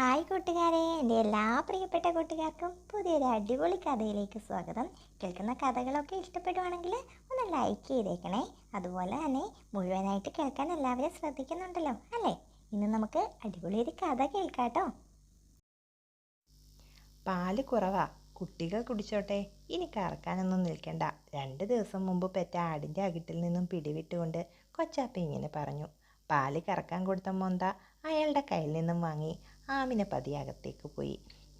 Hi കൂട്ടുകാരെ. എന്റെ എല്ലാ പ്രിയപ്പെട്ട കൂട്ടുകാർക്കും പുതിയൊരു അടിപൊളി കഥയിലേക്ക് സ്വാഗതം. കേൾക്കുന്ന കഥകളൊക്കെ ഇഷ്ടപ്പെടുവാണെങ്കിൽ ഒന്ന് ലൈക്ക് ചെയ്തേക്കണേ. അതുപോലെ തന്നെ മുഴുവനായിട്ട് കേൾക്കാൻ എല്ലാവരും ശ്രദ്ധിക്കുന്നുണ്ടല്ലോ അല്ലേ? ഇന്ന് നമുക്ക് അടിപൊളി ഒരു കഥ കേൾക്കാട്ടോ പാൽ കുറവാ. കുട്ടികൾ കുടിച്ചോട്ടെ. ഇനി കറക്കാനൊന്നും നിൽക്കണ്ട. രണ്ട് ദിവസം മുമ്പ് പെറ്റ ആടിന്റെ അകിട്ടിൽ നിന്നും പിടിവിട്ടുകൊണ്ട് കൊച്ചാപ്പ ഇങ്ങനെ പറഞ്ഞു. പാൽ കറക്കാൻ കൊടുത്ത മൊന്ത അയാളുടെ കയ്യിൽ നിന്നും വാങ്ങി. ആമിന പതിയകത്തേക്ക് പോയി.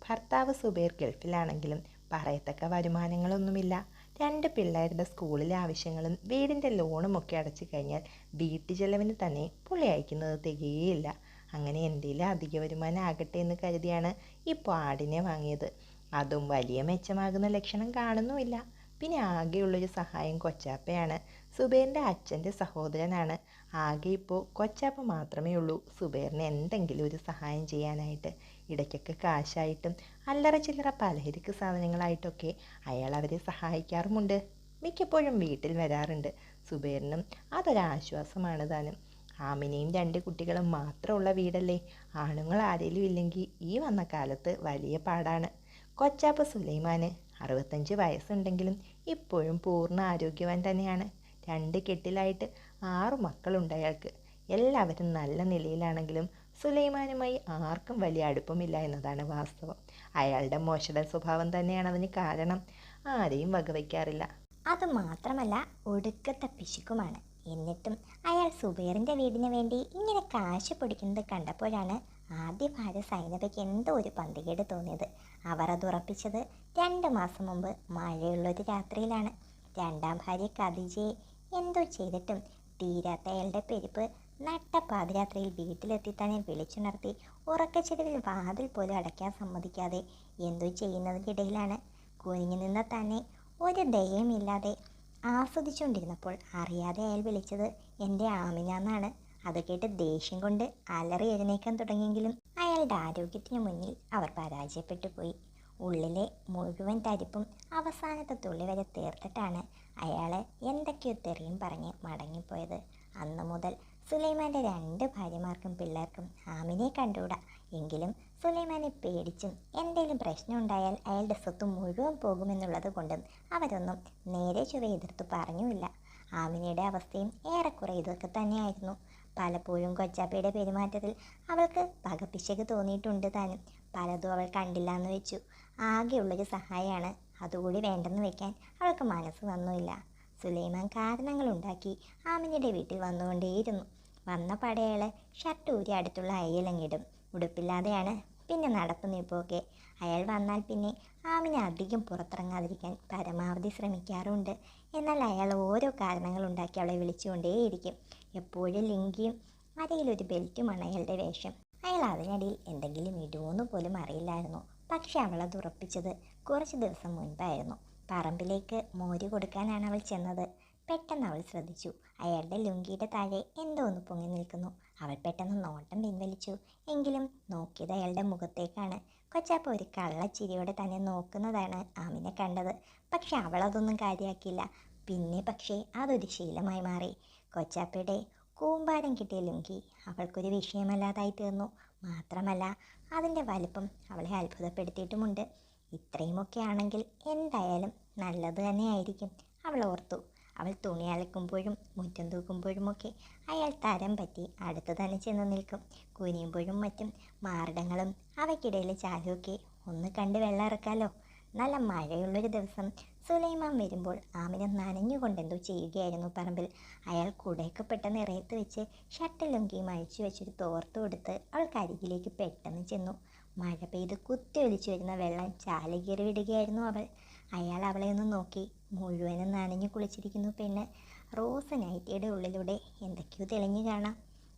ഭർത്താവ് സുബൈർ ഗൾഫിലാണെങ്കിലും പറയത്തക്ക വരുമാനങ്ങളൊന്നുമില്ല. രണ്ട് പിള്ളേരുടെ സ്കൂളിലെ ആവശ്യങ്ങളും വീടിന്റെ ലോണും ഒക്കെ അടച്ചു കഴിഞ്ഞാൽ വീട്ടു ചെലവിന് തന്നെ പുള്ളി അയക്കുന്നത് തികയേയില്ല. അങ്ങനെ എന്തെങ്കിലും അധിക വരുമാനം ആകട്ടെ എന്ന് കരുതിയാണ് ഇപ്പോൾ ആടിനെ വാങ്ങിയത്. അതും വലിയ മെച്ചമാകുന്ന ലക്ഷണം കാണുന്നുമില്ല. പിന്നെ ആകെയുള്ളൊരു സഹായം കൊച്ചാപ്പയാണ്. സുബൈറിന്റെ അച്ഛന്റെ സഹോദരനാണ്. ആകെ ഇപ്പോൾ കൊച്ചാപ്പ മാത്രമേ ഉള്ളൂ. സുബൈറിന് എന്തെങ്കിലും ഒരു സഹായം ചെയ്യാനായിട്ട് ഇടയ്ക്കൊക്കെ കാശായിട്ടും അല്ലറ ചില്ലറ പലഹരിക്ക് സാധനങ്ങളായിട്ടൊക്കെ അയാൾ അവരെ സഹായിക്കാറുമുണ്ട്. മിക്കപ്പോഴും വീട്ടിൽ വരാറുണ്ട്. സുബൈറിനും അതൊരാശ്വാസമാണ് താനും. ആമിനെയും രണ്ട് കുട്ടികളും മാത്രമുള്ള വീടല്ലേ? ആണുങ്ങൾ ആരെങ്കിലും ഇല്ലെങ്കിൽ ഈ വന്ന കാലത്ത് വലിയ പാടാണ്. കൊച്ചാപ്പ സുലൈമാന് അറുപത്തഞ്ച് വയസ്സുണ്ടെങ്കിലും ഇപ്പോഴും പൂർണ ആരോഗ്യവാൻ തന്നെയാണ്. രണ്ട് കെട്ടിലായിട്ട് ആറു മക്കളുണ്ട് അയാൾക്ക്. എല്ലാവരും നല്ല നിലയിലാണെങ്കിലും സുലൈമാനുമായി ആർക്കും വലിയ അടുപ്പമില്ല എന്നതാണ് വാസ്തവം. അയാളുടെ മോശട സ്വഭാവം തന്നെയാണ് അതിന് കാരണം. ആരെയും വകവയ്ക്കാറില്ല. അത് മാത്രമല്ല ഒടുക്കത്തെ പിശുക്കുമാണ്. എന്നിട്ടും അയാൾ സുബൈറിന്റെ വീടിന് വേണ്ടി ഇങ്ങനെ കാശ് പൊടിക്കുന്നത് കണ്ടപ്പോഴാണ് ആദ്യ ഭാര്യ സൈനബയ്ക്ക് എന്തോ ഒരു പന്തികേട് തോന്നിയത്. അവർ അത് ഉറപ്പിച്ചത് രണ്ട് മാസം മുമ്പ് മഴയുള്ളൊരു രാത്രിയിലാണ്. രണ്ടാം ഭാര്യ ഖദീജയെ എന്തോ ചെയ്തിട്ടും തീരാത്ത അയാളുടെ പെരുപ്പ് നട്ട പാതിരാത്രിയിൽ വീട്ടിലെത്തി തന്നെ വിളിച്ചുണർത്തി ഉറക്കച്ചെടിവിൽ വാതിൽ പോലും അടയ്ക്കാൻ സമ്മതിക്കാതെ എന്തോ ചെയ്യുന്നതിനിടയിലാണ്. കുനിഞ്ഞു നിന്ന തന്നെ ഒരു ദയയുമില്ലാതെ ആസ്വദിച്ചുകൊണ്ടിരുന്നപ്പോൾ അറിയാതെ അയാൾ വിളിച്ചത് എന്റെ ആമിന എന്നാണ് അത് കേട്ട് ദേഷ്യം കൊണ്ട് അലറി എഴുന്നേക്കാൻ തുടങ്ങിയെങ്കിലും അയാളുടെ ആരോഗ്യത്തിന് മുന്നിൽ അവർ പരാജയപ്പെട്ടു പോയി. ഉള്ളിലെ മുഴുവൻ തരിപ്പും അവസാനത്തെ തുള്ളി വരെ തീർത്തിട്ടാണ് അയാൾ എന്തൊക്കെയോ തെറിയും പറഞ്ഞ് മടങ്ങിപ്പോയത്. അന്നു മുതൽ സുലൈമാന്റെ രണ്ട് ഭാര്യമാർക്കും പിള്ളേർക്കും ആമിനെ കണ്ടുകൂടാ. എങ്കിലും സുലൈമാനെ പേടിച്ചും എന്തെങ്കിലും പ്രശ്നം ഉണ്ടായാൽ അയാളുടെ സ്വത്ത് മുഴുവൻ പോകുമെന്നുള്ളത് കൊണ്ടും അവരൊന്നും നേരെ ചുവ എതിർത്ത് പറഞ്ഞുമില്ല. ആമിനയുടെ അവസ്ഥയും ഏറെക്കുറെ ഇതൊക്കെ തന്നെയായിരുന്നു. പലപ്പോഴും കൊച്ചാപ്പയുടെ പെരുമാറ്റത്തിൽ അവൾക്ക് പകപ്പിശക് തോന്നിയിട്ടുണ്ട് താനും. പലതും അവൾ കണ്ടില്ല എന്ന് വെച്ചു ആകെയുള്ളൊരു സഹായമാണ് അതുകൂടി വേണ്ടെന്ന് വെക്കാൻ അവൾക്ക് മനസ്സ് വന്നുമില്ല. സുലൈമാൻ കാരണങ്ങളുണ്ടാക്കി ആമിനിയുടെ വീട്ടിൽ വന്നുകൊണ്ടേയിരുന്നു. വന്ന പടയാളെ ഷർട്ട് ഊരി അടുത്തുള്ള അയ്യലങ്ങിടും ഉടുപ്പില്ലാതെയാണ് പിന്നെ നടപ്പ് നിൽപ്പൊക്കെ അയാൾ വന്നാൽ പിന്നെ ആമിനെ അധികം പുറത്തിറങ്ങാതിരിക്കാൻ പരമാവധി ശ്രമിക്കാറുണ്ട്. എന്നാൽ അയാൾ ഓരോ കാരണങ്ങളുണ്ടാക്കി അവളെ വിളിച്ചുകൊണ്ടേയിരിക്കും. എപ്പോഴും ലിങ്കിയും അരയിലൊരു ബെൽറ്റുമാണ് അയാളുടെ വേഷം. അയാൾ അതിനിടയിൽ എന്തെങ്കിലും ഇടുമോന്ന് പോലും അറിയില്ലായിരുന്നു. അവൾ അത് ഉറപ്പിച്ചത് കുറച്ച് ദിവസം മുൻപായിരുന്നു. പറമ്പിലേക്ക് മോര് കൊടുക്കാനാണ് അവൾ ചെന്നത്. പെട്ടെന്ന് അവൾ ശ്രദ്ധിച്ചു. അയാളുടെ ലുങ്കിയുടെ താഴെ എന്തോ ഒന്ന് പൊങ്ങി നിൽക്കുന്നു. അവൾ പെട്ടെന്ന് നോട്ടം പിൻവലിച്ചു. എങ്കിലും നോക്കിയത് അയാളുടെ മുഖത്തേക്കാണ്. കൊച്ചാപ്പ ഒരു കള്ളച്ചിരിയോടെ തന്നെ നോക്കുന്നതാണ് ആമിനെ കണ്ടത്. പക്ഷെ അവളതൊന്നും കാര്യമാക്കിയില്ല പിന്നെ പക്ഷേ അതൊരു ശീലമായി മാറി. കൊച്ചാപ്പയുടെ കൂമ്പാരം കിട്ടിയ ലുങ്കി അവൾക്കൊരു വിഷയമല്ലാതായി തീർന്നു. മാത്രമല്ല അതിന്റെ വലിപ്പം അവളെ അത്ഭുതപ്പെടുത്തിയിട്ടുമുണ്ട്. ഇത്രയുമൊക്കെ ആണെങ്കിൽ എന്തായാലും നല്ലത് തന്നെയായിരിക്കും. അവൾ ഓർത്തു. അവൾ തുണി അലക്കുമ്പോഴും മുറ്റം തൂക്കുമ്പോഴുമൊക്കെ അയാൾ തരം പറ്റി അടുത്ത് തന്നെ ചെന്ന് നിൽക്കും. കുനിയുമ്പോഴും മറ്റും മാറിടങ്ങളും അവയ്ക്കിടയിലെ ചാലുമൊക്കെ ഒന്ന് കണ്ട് വെള്ളം ഇറക്കാലോ നല്ല മഴയുള്ളൊരു ദിവസം സുലൈമാൻ വരുമ്പോൾ ആമിന നനഞ്ഞുകൊണ്ടെന്തോ ചെയ്യുകയായിരുന്നു പറമ്പിൽ. അയാൾ കുടയൊക്കെ പെട്ടെന്ന് ഇറയത്ത് വെച്ച് ഷട്ടിലുങ്കിയും അഴിച്ചു വെച്ചൊരു തോർത്ത് കൊടുത്ത് അവൾക്ക് അരികിലേക്ക് പെട്ടെന്ന് ചെന്നു. മഴ പെയ്ത് കുത്തി ഒലിച്ചു വരുന്ന വെള്ളം ചാല കയറി വിടുകയായിരുന്നു അവൾ. അയാൾ അവളെ ഒന്ന് നോക്കി. മുഴുവനും നനഞ്ഞു കുളിച്ചിരിക്കുന്നു പെണ്ണ്. റോസ് നൈറ്റിയുടെ ഉള്ളിലൂടെ എന്തൊക്കെയോ തെളിഞ്ഞു കാണാം.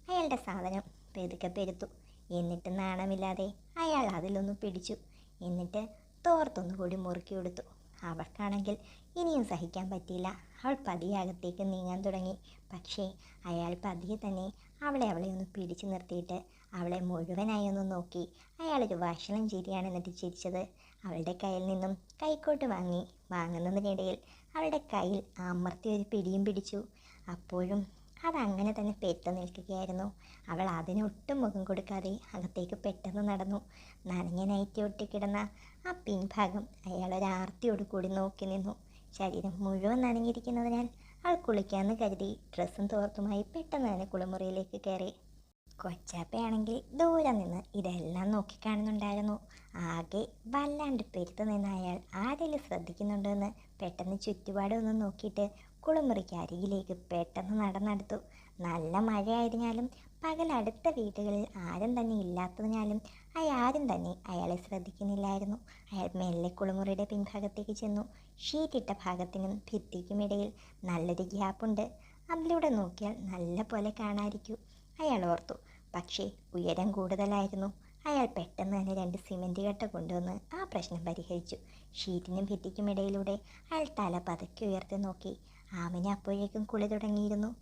അയാളുടെ സാധനം പെതുക്കെ പെരുത്തു. എന്നിട്ട് നാണമില്ലാതെ അയാൾ അതിലൊന്ന് പിടിച്ചു. എന്നിട്ട് തോർത്തൊന്നു കൂടി മുറുക്കി കൊടുത്തു അവൾക്കാണെങ്കിൽ ഇനിയും സഹിക്കാൻ പറ്റിയില്ല. അവൾ പതിയെ അകത്തേക്ക് നീങ്ങാൻ തുടങ്ങി. പക്ഷേ അയാൾ പതിയെ തന്നെ അവളെ അവളെ ഒന്ന് പിടിച്ചു നിർത്തിയിട്ട് അവളെ മുഴുവനായി ഒന്ന് നോക്കി. അയാളൊരു വഷളം ചിരിയാണ് എന്നിട്ട് ചിരിച്ചത്. അവളുടെ കയ്യിൽ നിന്നും കൈക്കോട്ട് വാങ്ങി. വാങ്ങുന്നതിനിടയിൽ അവളുടെ കയ്യിൽ അമർത്തി ഒരു പിടിയും പിടിച്ചു. അപ്പോഴും അതങ്ങനെ തന്നെ പെറ്റു നിൽക്കുകയായിരുന്നു. അവൾ അതിനൊട്ടും മുഖം കൊടുക്കാതെ അകത്തേക്ക് പെട്ടെന്ന് നടന്നു. നനഞ്ഞ നൈറ്റി ഒട്ടിക്കിടന്ന ആ പിൻഭാഗം അയാൾ ഒരു ആർത്തിയോട് കൂടി നോക്കി നിന്നു. ശരീരം മുഴുവൻ നനഞ്ഞിരിക്കുന്നതിനാൽ അവൾ കുളിക്കാമെന്ന് കരുതി ഡ്രസ്സും തോർത്തുമായി പെട്ടെന്ന് തന്നെ കുളിമുറിയിലേക്ക് കയറി. കൊച്ചാപ്പയാണെങ്കിൽ ദൂരെ നിന്ന് ഇതെല്ലാം നോക്കിക്കാണുന്നുണ്ടായിരുന്നു ആകെ വല്ലാണ്ട് പെരുത്ത് നിന്ന അയാൾ ആരെങ്കിലും ശ്രദ്ധിക്കുന്നുണ്ടോ എന്ന് പെട്ടെന്ന് ചുറ്റുപാടും ഒന്ന് നോക്കിയിട്ട് കുളിമുറിക്ക് അരികിലേക്ക് പെട്ടെന്ന് നടന്നെടുത്തു. നല്ല മഴയായതിനാലും പകൽ അടുത്ത വീടുകളിൽ ആരും തന്നെ ഇല്ലാത്തതിനാലും അയാരും തന്നെ അയാളെ ശ്രദ്ധിക്കുന്നില്ലായിരുന്നു. അയാൾ മെല്ലെ കുളിമുറിയുടെ പിൻഭാഗത്തേക്ക് ചെന്നു. ഷീറ്റിട്ട ഭാഗത്തിനും ഭിത്തിക്കുമിടയിൽ നല്ലൊരു ഗ്യാപ്പുണ്ട്. അതിലൂടെ നോക്കിയാൽ നല്ല പോലെ കാണാതിരിക്കൂ. അയാൾ ഓർത്തു. പക്ഷേ ഉയരം കൂടുതലായിരുന്നു. അയാൾ പെട്ടെന്ന് തന്നെ രണ്ട് സിമന്റ് കട്ട കൊണ്ടുവന്ന് ആ പ്രശ്നം പരിഹരിച്ചു. ഷീറ്റിനും ഭിത്തിക്കും ഇടയിലൂടെ അയാൾ തല പതുക്കെ ഉയർത്തി നോക്കി. ആമിനെ അപ്പോഴേക്കും കുളി തുടങ്ങിയിരുന്നു.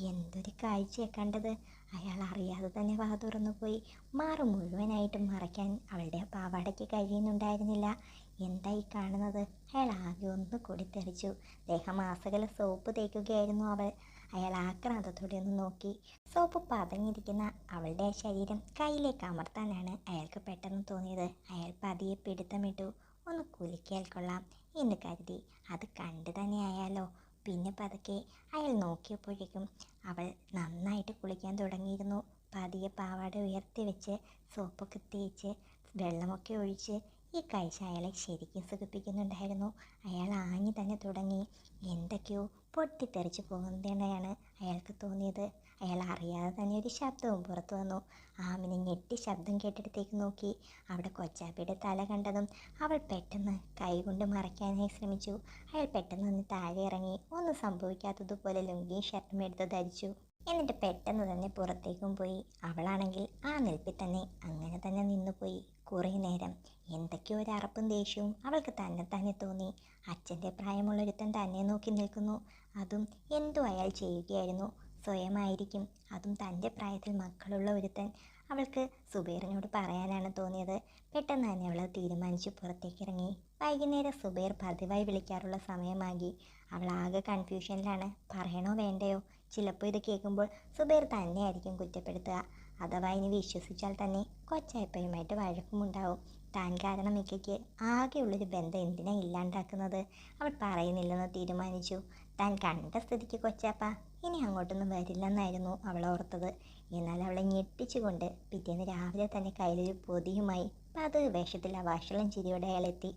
എന്തൊരു കാഴ്ചയെ കണ്ടത്. അയാൾ അറിയാതെ തന്നെ വാ തുറന്നു പോയി. മാറു മുഴുവനായിട്ടും മറയ്ക്കാൻ അവളുടെ പാവാടയ്ക്ക് കഴിയുന്നുണ്ടായിരുന്നില്ല. എന്തായി കാണുന്നത്? അയാൾ ആകെ ഒന്ന് കൂടി തെറിച്ചു ദേഹമാസകല സോപ്പ് തേക്കുകയായിരുന്നു അവൾ. അയാൾ ആക്രാന്തത്തോടെ ഒന്ന് നോക്കി. സോപ്പ് പതഞ്ഞിരിക്കുന്ന അവളുടെ ശരീരം കയ്യിലേക്ക് അമർത്താനാണ് അയാൾക്ക് പെട്ടെന്ന് തോന്നിയത്. അയാൾ പതിയെ പിടുത്തമിട്ടു. ഒന്ന് കുലുക്കിയാൽ കൊള്ളാം എന്ന് കരുതി. അത് കണ്ടു തന്നെ ആയാലോ? പിന്നെ പതുക്കെ അയാൾ നോക്കിയപ്പോഴേക്കും അവൾ നന്നായിട്ട് കുളിക്കാൻ തുടങ്ങിയിരുന്നു. പതിയെ പാവാട ഉയർത്തി വെച്ച് സോപ്പൊക്കെ തേച്ച് വെള്ളമൊക്കെ ഒഴിച്ച് ഈ കാഴ്ച അയാളെ ശരിക്കും സുഖിപ്പിക്കുന്നുണ്ടായിരുന്നു. അയാൾ ആഞ്ഞു തന്നെ തുടങ്ങി. എന്തൊക്കെയോ പൊട്ടിത്തെറിച്ച് പോകുന്നതാണ് അയാൾക്ക് തോന്നിയത്. അയാൾ അറിയാതെ തന്നെ ഒരു ശബ്ദവും പുറത്തു വന്നു. ആമിനെ ഞെട്ടി ശബ്ദം കേട്ടിടത്തേക്ക് നോക്കി. അവിടെ കൊച്ചാപ്പിയുടെ തല കണ്ടതും അവൾ പെട്ടെന്ന് കൈകൊണ്ട് മറയ്ക്കാനായി ശ്രമിച്ചു. അയാൾ പെട്ടെന്ന് ഒന്ന് താഴെ ഇറങ്ങി. ഒന്നും സംഭവിക്കാത്തതുപോലെ ലുങ്കിയും ഷർട്ടും എടുത്ത് ധരിച്ചു. എന്നിട്ട് പെട്ടെന്ന് തന്നെ പുറത്തേക്കും പോയി. അവളാണെങ്കിൽ ആ നിൽപ്പിൽ തന്നെ അങ്ങനെ തന്നെ നിന്നുപോയി. കുറേ നേരം എന്തൊക്കെയോ ഒരു അറപ്പും ദേഷ്യവും അവൾക്ക് തന്നെ തന്നെ തോന്നി. അച്ഛന്റെ പ്രായമുള്ളൊരുത്തൻ തന്നെ നോക്കി നിൽക്കുന്നു. അതും എന്തോ അയാൾ ചെയ്യുകയായിരുന്നു. സ്വയമായിരിക്കും. അതും തന്റെ പ്രായത്തിൽ മക്കളുള്ള ഒരുത്തൻ. അവൾക്ക് സുബൈറിനോട് പറയാനാണ് തോന്നിയത്. പെട്ടെന്ന് തന്നെ അവൾ തീരുമാനിച്ചു പുറത്തേക്ക് ഇറങ്ങി വൈകുന്നേരം സുബൈർ പതിവായി വിളിക്കാറുള്ള സമയമാകി. അവൾ ആകെ കൺഫ്യൂഷനിലാണ്. പറയണോ വേണ്ടയോ? ചിലപ്പോൾ ഇത് കേൾക്കുമ്പോൾ സുബൈർ തന്നെയായിരിക്കും കുറ്റപ്പെടുത്തുക. അഥവാ ഇനി വിശ്വസിച്ചാൽ തന്നെ കൊച്ചായ്പയുമായിട്ട് വഴക്കുമുണ്ടാവും. താൻ കാരണം മിക്കയ്ക്ക് ആകെയുള്ളൊരു ബന്ധം എന്തിനാ ഇല്ലാണ്ടാക്കുന്നത്? അവൾ പറയുന്നില്ലെന്ന് തീരുമാനിച്ചു. താൻ കണ്ട സ്ഥിതിക്ക് കൊച്ചാപ്പ. ഇനി അങ്ങോട്ടൊന്നും വരില്ലെന്നായിരുന്നു അവൾ ഓർത്തത്. എന്നാൽ അവളെ ഞെട്ടിച്ചുകൊണ്ട് പിറ്റേന്ന് രാവിലെ തന്നെ കയ്യിലൊരു പൊതിയുമായി പതിവ് വേഷത്തിൽ ആ വഷളം ചിരിയോടെ അയാളെത്തി.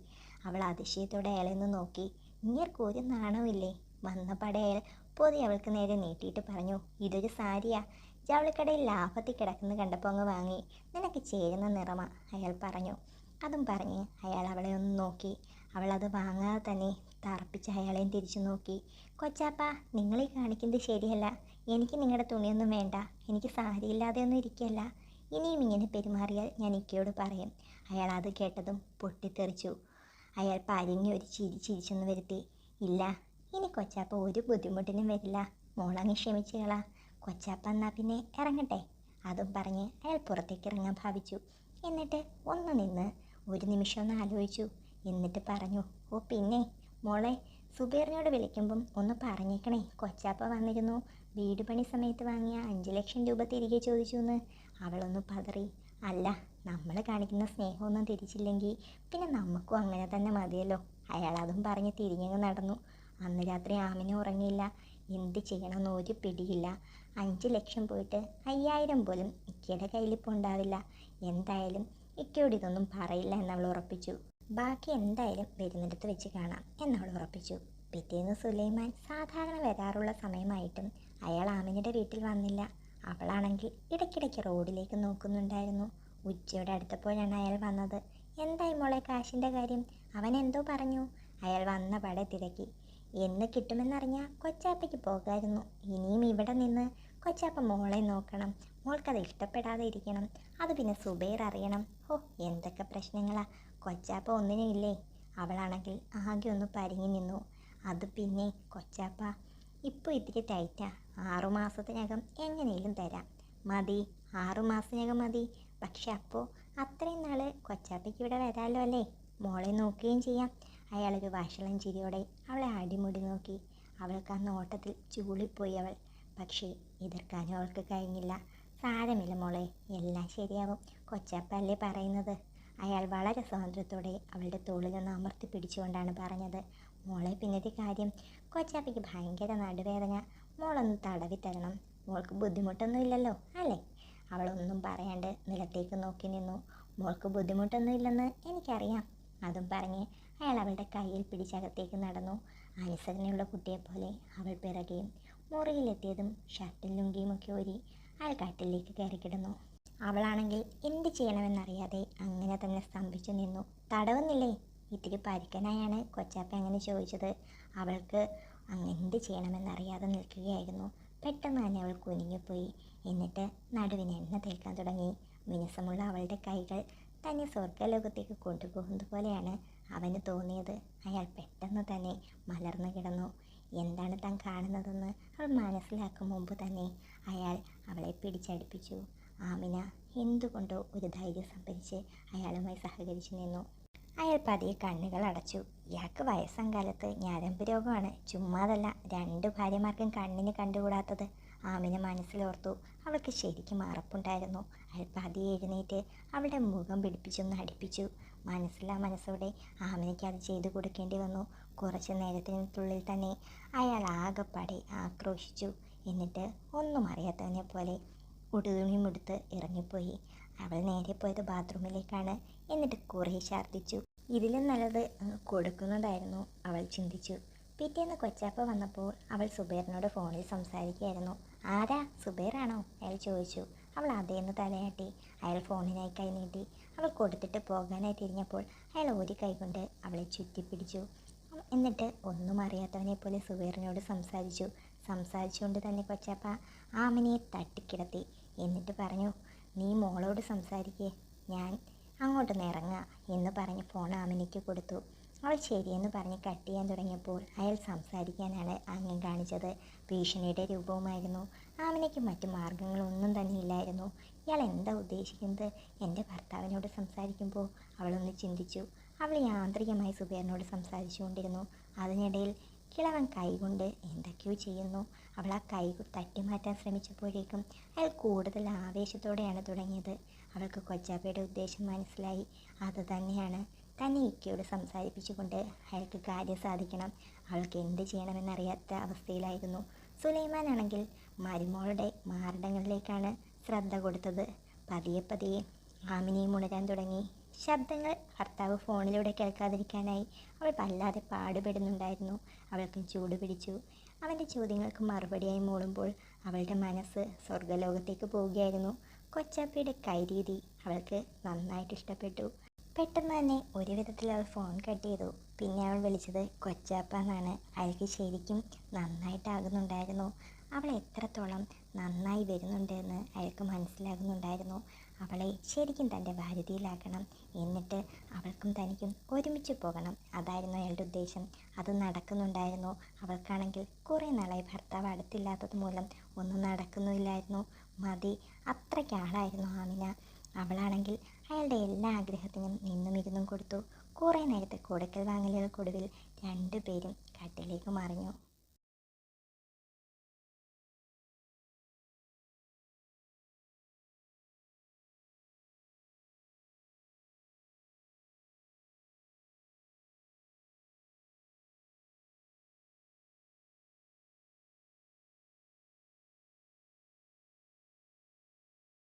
അവൾ അതിശയത്തോടെ അയാളെ ഒന്ന് നോക്കി. ഇങ്ങർക്ക് ഒരു നാണമില്ലേ വന്നപാടെ അയാൾ പൊതി അവൾക്ക് നേരെ നീട്ടിയിട്ട് പറഞ്ഞു ഇതൊരു സാരിയാ. ജവളിക്കടയിൽ ലാഭത്തിൽ കിടക്കുന്ന കണ്ടപ്പോൾ അങ്ങ് വാങ്ങി. നിനക്ക് ചേരുന്ന നിറമാ അയാൾ പറഞ്ഞു. അതും പറഞ്ഞ് അയാൾ അവളെ ഒന്ന് നോക്കി. അവൾ അത് വാങ്ങാതെ തന്നെ തറപ്പിച്ച് അയാളെയും തിരിച്ചു നോക്കി. കൊച്ചാപ്പ നിങ്ങൾ ഈ കാണിക്കുന്നത് ശരിയല്ല. എനിക്ക് നിങ്ങളുടെ തുണിയൊന്നും വേണ്ട. എനിക്ക് സാരിയില്ലാതെ ഒന്നും ഇരിക്കല്ല. ഇനിയും ഇങ്ങനെ പെരുമാറിയാൽ ഞാൻ ഇക്കയോട് പറയും. അയാൾ അത് കേട്ടതും പൊട്ടിത്തെറിച്ചു. അയാൾ പരിങ്ങി ഒരു ചിരി ചിരിച്ചൊന്ന് വരുത്തി. ഇല്ല ഇനി കൊച്ചാപ്പ ഒരു ബുദ്ധിമുട്ടിനും വരില്ല. മോളങ്ങ് ക്ഷമിച്ചുകളാ കൊച്ചാപ്പ എന്നാ പിന്നെ ഇറങ്ങട്ടെ? അതും പറഞ്ഞ് അയാൾ പുറത്തേക്ക് ഇറങ്ങാൻ ഭാവിച്ചു. എന്നിട്ട് ഒന്ന് നിന്ന് ഒരു നിമിഷം ഒന്ന് ആലോചിച്ചു. എന്നിട്ട് പറഞ്ഞു ഓ പിന്നെ മോളെ സുബീറിനോട് വിളിക്കുമ്പം ഒന്ന് പറഞ്ഞേക്കണേ. കൊച്ചാപ്പ വന്നിരുന്നു. വീട് പണി സമയത്ത് വാങ്ങിയ അഞ്ച് ലക്ഷം രൂപ തിരികെ ചോദിച്ചു എന്ന് അവളൊന്ന് പതറി. അല്ല നമ്മൾ കാണിക്കുന്ന സ്നേഹമൊന്നും തിരിച്ചില്ലെങ്കിൽ പിന്നെ നമുക്കും അങ്ങനെ തന്നെ മതിയല്ലോ. അയാൾ അതും പറഞ്ഞ് തിരിഞ്ഞങ്ങ് നടന്നു. അന്ന് രാത്രി ആമിനെ ഉറങ്ങിയില്ല. എന്ത് ചെയ്യണമെന്ന് ഒരു പിടിയില്ല. അഞ്ച് ലക്ഷം പോയിട്ട് അയ്യായിരം പോലും ഇക്കയുടെ കയ്യിലിപ്പോൾ ഉണ്ടാവില്ല. എന്തായാലും ഇക്കയോട് ഇതൊന്നും പറയില്ല എന്നവൾ ഉറപ്പിച്ചു. ബാക്കി എന്തായാലും വരുന്നിടത്ത് വെച്ച് കാണാം എന്നവൾ ഉറപ്പിച്ചു. പിറ്റേന്ന് സുലൈമാൻ സാധാരണ വരാറുള്ള സമയമായിട്ടും അയാൾ ആമിനിയുടെ വീട്ടിൽ വന്നില്ല. അവളാണെങ്കിൽ ഇടയ്ക്കിടയ്ക്ക് റോഡിലേക്ക് നോക്കുന്നുണ്ടായിരുന്നു. ഉച്ചയോടെ അടുത്തപ്പോഴാണ് അയാൾ വന്നത്. എന്തായി മോളെ കാശിന്റെ കാര്യം? അവൻ എന്തോ പറഞ്ഞു. അയാൾ വന്ന പടെ തിരക്കി. എന്ന് കിട്ടുമെന്നറിഞ്ഞാൽ കൊച്ചാപ്പയ്ക്ക് പോകായിരുന്നു. ഇനിയും ഇവിടെ നിന്ന് കൊച്ചാപ്പ മോളെ നോക്കണം. മോൾക്കത് ഇഷ്ടപ്പെടാതെ ഇരിക്കണം. അത് പിന്നെ സുബൈർ അറിയണം. ഓ എന്തൊക്കെ പ്രശ്നങ്ങളാ. കൊച്ചാപ്പ ഒന്നിനും ഇല്ലേ അവളാണെങ്കിൽ ആകെ ഒന്ന് പരിങ്ങി നിന്നു. അത് പിന്നെ കൊച്ചാപ്പ ഇപ്പോൾ ഇത്തിരി ടൈറ്റാ ആറുമാസത്തിനകം എങ്ങനെയും തരാം. മതി. ആറുമാസത്തിനകം മതി. പക്ഷെ അപ്പോൾ അത്രയും നാൾ കൊച്ചാപ്പയ്ക്ക് ഇവിടെ വരാമല്ലോ അല്ലേ? മോളെ നോക്കുകയും ചെയ്യാം. അയാളൊരു വഷളം ചിരിയോടെ അവളെ അടിമുടി നോക്കി. അവൾക്ക് ആ നോട്ടത്തിൽ ചൂളിപ്പോയി അവൾ. പക്ഷേ എതിർക്കാനും അവൾക്ക് കഴിഞ്ഞില്ല. സാരമില്ല മോളെ. എല്ലാം ശരിയാവും. കൊച്ചപ്പല്ലേ പറയുന്നത്? അയാൾ വളരെ സ്വാതന്ത്ര്യത്തോടെ അവളുടെ തോളിലൊന്ന് അമർത്തി പിടിച്ചുകൊണ്ടാണ് പറഞ്ഞത്. മോളെ പിന്നത്തെ കാര്യം കൊച്ചാപ്പയ്ക്ക് ഭയങ്കര നടുവേദന. മോളൊന്ന് തടവി തരണം. മോൾക്ക് ബുദ്ധിമുട്ടൊന്നും ഇല്ലല്ലോ അല്ലേ അവളൊന്നും പറയാണ്ട് നിലത്തേക്ക് നോക്കി നിന്നു. മോൾക്ക് ബുദ്ധിമുട്ടൊന്നും ഇല്ലെന്ന് എനിക്കറിയാം. അതും പറഞ്ഞ് അയാൾ അവളുടെ കയ്യിൽ പിടിച്ചകത്തേക്ക് നടന്നു. അനുസരണയുള്ള കുട്ടിയെപ്പോലെ അവൾ പിറകെയും മുറിയിലെത്തിയതും ഷർട്ടും ലുങ്കിയും ഒക്കെ ഊരി അയാൾ കട്ടിലേക്ക് കയറി കിടന്നു. അവളാണെങ്കിൽ എന്ത് ചെയ്യണമെന്നറിയാതെ അങ്ങനെ തന്നെ സ്തംഭിച്ചു നിന്നു. തടവുന്നില്ലേ? ഇത്തിരി പരിക്കനായാണ് കൊച്ചാപ്പ അങ്ങനെ ചോദിച്ചത്. അവൾക്ക് എന്ത് ചെയ്യണമെന്നറിയാതെ നിൽക്കുകയായിരുന്നു. പെട്ടെന്ന് തന്നെ അവൾ കുനിഞ്ഞുപോയി. എന്നിട്ട് നടുവിന് എണ്ണ തേക്കാൻ തുടങ്ങി. മിനുസമുള്ള അവളുടെ കൈകൾ തന്നെ സ്വർഗലോകത്തേക്ക് കൊണ്ടുപോകുന്നത് പോലെയാണ് അവന് തോന്നിയത്. അയാൾ പെട്ടെന്ന് തന്നെ മലർന്നു കിടന്നു. എന്താണ് താൻ കാണുന്നതെന്ന് അവൾ മനസ്സിലാക്കും മുമ്പ് തന്നെ അയാൾ അവളെ പിടിച്ചടുപ്പിച്ചു. ആമിന എന്തുകൊണ്ടോ ഒരു ധൈര്യം സംഭരിച്ച് അയാളുമായി സഹകരിച്ചു നിന്നു. അയാൾ പതിയെ കണ്ണുകൾ അടച്ചു. ഇയാൾക്ക് വയസ്സാം കാലത്ത് ഞരമ്പ് രോഗമാണ്. ചുമ്മാതല്ല രണ്ട് ഭാര്യമാർക്കും കണ്ണിന് കണ്ടുകൂടാത്തത്. ആമിന മനസ്സിലോർത്തു അവൾക്ക് ശരിക്കും അറപ്പുണ്ടായിരുന്നു. അയാൾ പതിയെ എഴുന്നേറ്റ് അവളുടെ മുഖം പിടിപ്പിച്ചൊന്ന് അടുപ്പിച്ചു. മനസ്സിലാ മനസ്സോടെ ആമിനയ്ക്ക് അത് ചെയ്തു കൊടുക്കേണ്ടി വന്നു. കുറച്ച് നേരത്തിനുള്ളിൽ തന്നെ അയാൾ ആകെപ്പാടെ ആക്രോശിച്ചു. എന്നിട്ട് ഒന്നും അറിയാത്തവനെ പോലെ ഉടുതുണിയുമെടുത്ത് ഇറങ്ങിപ്പോയി. അവൾ നേരെ പോയത് ബാത്റൂമിലേക്കാണ്. എന്നിട്ട് കുറേ ഛർദ്ദിച്ചു. ഇതിലും നല്ലത് കൊടുക്കുന്നതായിരുന്നു. അവൾ ചിന്തിച്ചു. പിറ്റേന്ന് കൊച്ചാപ്പ വന്നപ്പോൾ അവൾ സുബേറിനോട് ഫോണിൽ സംസാരിക്കുകയായിരുന്നു. ആരാ? സുബേറാണോ? അയാൾ ചോദിച്ചു. അവൾ അതേന്ന് തലയാട്ടി. അയാൾ ഫോണിനായി കൈ നീട്ടി. അവൾ കൊടുത്തിട്ട് പോകാനായി തിരിഞ്ഞപ്പോൾ അയാൾ ഒരു കൈകൊണ്ട് അവളെ ചുറ്റിപ്പിടിച്ചു. എന്നിട്ട് ഒന്നും അറിയാത്തവനെ പോലെ സുബേറിനോട് സംസാരിച്ചു. സംസാരിച്ചുകൊണ്ട് തന്നെ കൊച്ചാപ്പ ആമനെ തട്ടിക്കിടത്തി. എന്നിട്ട് പറഞ്ഞു നീ മോളോട് സംസാരിക്കേ ഞാൻ അങ്ങോട്ട് നിറങ്ങുക എന്ന് പറഞ്ഞ് ഫോൺ ആമിനിക്ക് കൊടുത്തു. അവൾ ശരിയെന്ന് പറഞ്ഞ് കട്ട് ചെയ്യാൻ തുടങ്ങിയപ്പോൾ അയാൾ സംസാരിക്കാനാണ് ആംഗ്യം കാണിച്ചത്. ഭീഷണിയുടെ രൂപവുമായിരുന്നു. ആമിനയ്ക്ക് മറ്റു മാർഗങ്ങളൊന്നും തന്നെ ഇല്ലായിരുന്നു. ഇയാൾ എന്താ ഉദ്ദേശിക്കുന്നത്? എന്റെ ഭർത്താവിനോട് സംസാരിക്കുമ്പോൾ അവളൊന്ന് ചിന്തിച്ചു. അവൾ യാന്ത്രികമായി സുബേറിനോട് സംസാരിച്ചുകൊണ്ടിരുന്നു. അതിനിടയിൽ കിളവൻ കൈകൊണ്ട് എന്തൊക്കെയോ ചെയ്യുന്നു. അവൾ ആ കൈ തട്ടിമാറ്റാൻ ശ്രമിച്ചപ്പോഴേക്കും അയാൾ കൂടുതൽ ആവേശത്തോടെയാണ് തുടങ്ങിയത്. അവൾക്ക് കൊച്ചാപ്പയുടെ ഉദ്ദേശം മനസ്സിലായി. അത് തന്നെയാണ് തന്നെ ഇക്കയോട് സംസാരിപ്പിച്ചുകൊണ്ട് അയാൾക്ക് കാര്യം സാധിക്കണം. അവൾക്ക് എന്ത് ചെയ്യണമെന്നറിയാത്ത അവസ്ഥയിലായിരുന്നു. സുലൈമാൻ ആണെങ്കിൽ മരുമോളുടെ മാരടങ്ങളിലേക്കാണ് ശ്രദ്ധ കൊടുത്തത്. പതിയെ പതിയെ ആമിനിയും ഉണരാൻ തുടങ്ങി. ശബ്ദങ്ങൾ ഭർത്താവ് ഫോണിലൂടെ കേൾക്കാതിരിക്കാനായി അവൾ വല്ലാതെ പാടുപെടുന്നുണ്ടായിരുന്നു. അവൾക്ക് ചൂട് പിടിച്ചു. അവന്റെ ചോദ്യങ്ങൾക്ക് മറുപടിയായി മൂളുമ്പോൾ അവളുടെ മനസ്സ് സ്വർഗലോകത്തേക്ക് പോവുകയായിരുന്നു. കൊച്ചാപ്പിയുടെ കൈരീതി അവൾക്ക് നന്നായിട്ട് ഇഷ്ടപ്പെട്ടു. പെട്ടെന്ന് തന്നെ ഒരു വിധത്തിൽ അവൾ ഫോൺ കട്ട് ചെയ്തു. പിന്നെ അവൾ വിളിച്ചത് കൊച്ചാപ്പ എന്നാണ്. അയാൾക്ക് ശരിക്കും നന്നായിട്ടാകുന്നുണ്ടായിരുന്നു. അവൾ എത്രത്തോളം നന്നായി വരുന്നുണ്ടെന്ന് അയാൾക്ക് മനസ്സിലാകുന്നുണ്ടായിരുന്നു. അവളെ ശരിക്കും തന്റെ ഭാരതിയിലാക്കണം എന്നിട്ട് അവൾക്കും തനിക്കും ഒരുമിച്ച് പോകണം. അതായിരുന്നു അയാളുടെ ഉദ്ദേശം. അത് നടക്കുന്നുണ്ടായിരുന്നു. അവൾക്കാണെങ്കിൽ കുറേ നാളായി ഭർത്താവ് അടുത്തില്ലാത്തത് മൂലം ഒന്നും നടക്കുന്നില്ലായിരുന്നു മതി അത്രയ്ക്ക് ആളായിരുന്നു ആമിന. അവളാണെങ്കിൽ അയാളുടെ എല്ലാ ആഗ്രഹത്തിനും നിന്നും ഇരുന്നും കൊടുത്തു. കുറേ നേരത്തെ കൊടുക്കൽ വാങ്ങലുകൾക്കൊടുവിൽ രണ്ടുപേരും കട്ടിലേക്ക് മറിഞ്ഞു.